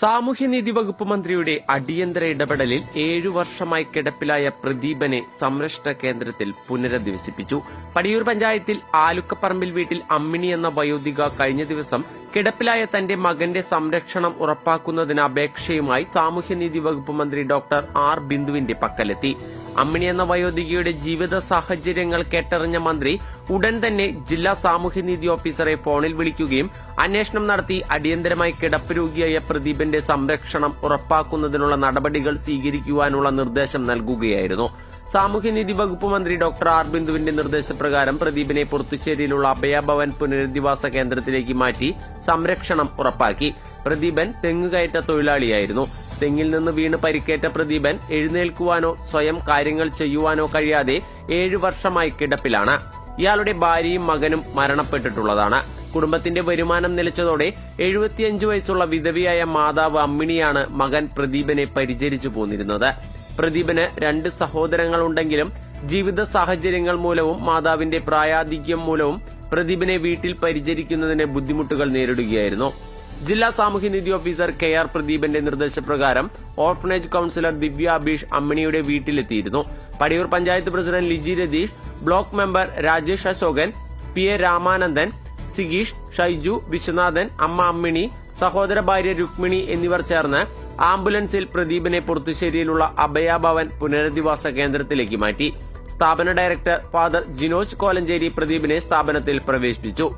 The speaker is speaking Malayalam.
സാമൂഹ്യനീതി വകുപ്പ് മന്ത്രിയുടെ അടിയന്തര ഇടപെടലിൽ ഏഴു വർഷമായി കിടപ്പിലായ പ്രദീപനെ സംരക്ഷണ കേന്ദ്രത്തിൽ പുനരധിവസിപ്പിച്ചു. പടിയൂർ പഞ്ചായത്തിൽ ആലുക്കപ്പറമ്പിൽ വീട്ടിൽ അമ്മിണി എന്ന വയോധിക കഴിഞ്ഞ ദിവസം കിടപ്പിലായ തന്റെ മകന്റെ സംരക്ഷണം ഉറപ്പാക്കുന്നതിന് അപേക്ഷയുമായി സാമൂഹ്യനീതി വകുപ്പ് മന്ത്രി ഡോക്ടർ ആർ ബിന്ദുവിന്റെ പക്കലെത്തി. അമ്മിണി എന്ന വയോധികയുടെ ജീവിത സാഹചര്യങ്ങൾ കേട്ടറിഞ്ഞ മന്ത്രി ഉടൻ തന്നെ ജില്ലാ സാമൂഹ്യനീതി ഓഫീസറെ ഫോണിൽ വിളിക്കുകയും അന്വേഷണം നടത്തി അടിയന്തരമായി കിടപ്പ് രോഗിയായ പ്രദീപിന്റെ സംരക്ഷണം ഉറപ്പാക്കുന്നതിനുള്ള നടപടികൾ സ്വീകരിക്കുവാനുള്ള നിർദ്ദേശം നൽകുകയായിരുന്നു. സാമൂഹ്യനീതി വകുപ്പ് മന്ത്രി ഡോക്ടർ ആർ ബിന്ദുവിന്റെ നിർദ്ദേശപ്രകാരം പ്രദീപിനെ പുറത്തുശ്ശേരിയിലുള്ള അഭയഭവൻ പുനരധിവാസ കേന്ദ്രത്തിലേക്ക് മാറ്റി സംരക്ഷണം ഉറപ്പാക്കി. പ്രദീപൻ തെങ്ങുകയറ്റ തൊഴിലാളിയായിരുന്നു. തെങ്ങിൽ നിന്ന് വീണ് പരിക്കേറ്റ പ്രദീപൻ എഴുന്നേൽക്കുവാനോ സ്വയം കാര്യങ്ങൾ ചെയ്യുവാനോ കഴിയാതെ ഏഴു വർഷമായി കിടപ്പിലാണ്. ഇയാളുടെ ഭാര്യയും മകനും മരണപ്പെട്ടിട്ടുള്ളതാണ്. കുടുംബത്തിന്റെ വരുമാനം നിലച്ചതോടെ എഴുപത്തിയഞ്ചു വയസ്സുള്ള വിധവിയായ മാതാവ് അമ്മിണിയാണ് മകൻ പ്രദീപനെ പരിചരിച്ചു പോന്നിരുന്നത്. പ്രദീപന് രണ്ട് സഹോദരങ്ങളുണ്ടെങ്കിലും ജീവിത സാഹചര്യങ്ങൾ മൂലവും മാതാവിന്റെ പ്രായാധിക്യം മൂലവും പ്രദീപിനെ വീട്ടിൽ പരിചരിക്കുന്നതിന് ബുദ്ധിമുട്ടുകൾ നേരിടുകയായിരുന്നു. ജില്ലാ സാമൂഹ്യനീതി ഓഫീസർ കെ ആർ പ്രദീപന്റെ നിർദ്ദേശപ്രകാരം ഓർഫനേജ് കൌൺസിലർ ദിവ്യ അബീഷ് അമ്മിണിയുടെ വീട്ടിലെത്തിയിരുന്നു. Padiyoor panchayat president Liji Ratheesh block member Rajesh Ashokan P A Ramanandan സിഗീഷ് Shaiju Viswanathan അമ്മ അമ്മിണി സഹോദര ഭാര്യ രുക്മിണി എന്നിവർ ചേർന്ന് ആംബുലൻസിൽ പ്രദീപിനെ പുറത്തുശ്ശേരിയിലുള്ള അഭയാഭവൻ പുനരധിവാസ കേന്ദ്രത്തിലേക്ക് മാറ്റി. സ്ഥാപന ഡയറക്ടർ ഫാദർ ജിനോജ് കോലഞ്ചേരി പ്രദീപിനെ സ്ഥാപനത്തിൽ പ്രവേശിപ്പിച്ചു.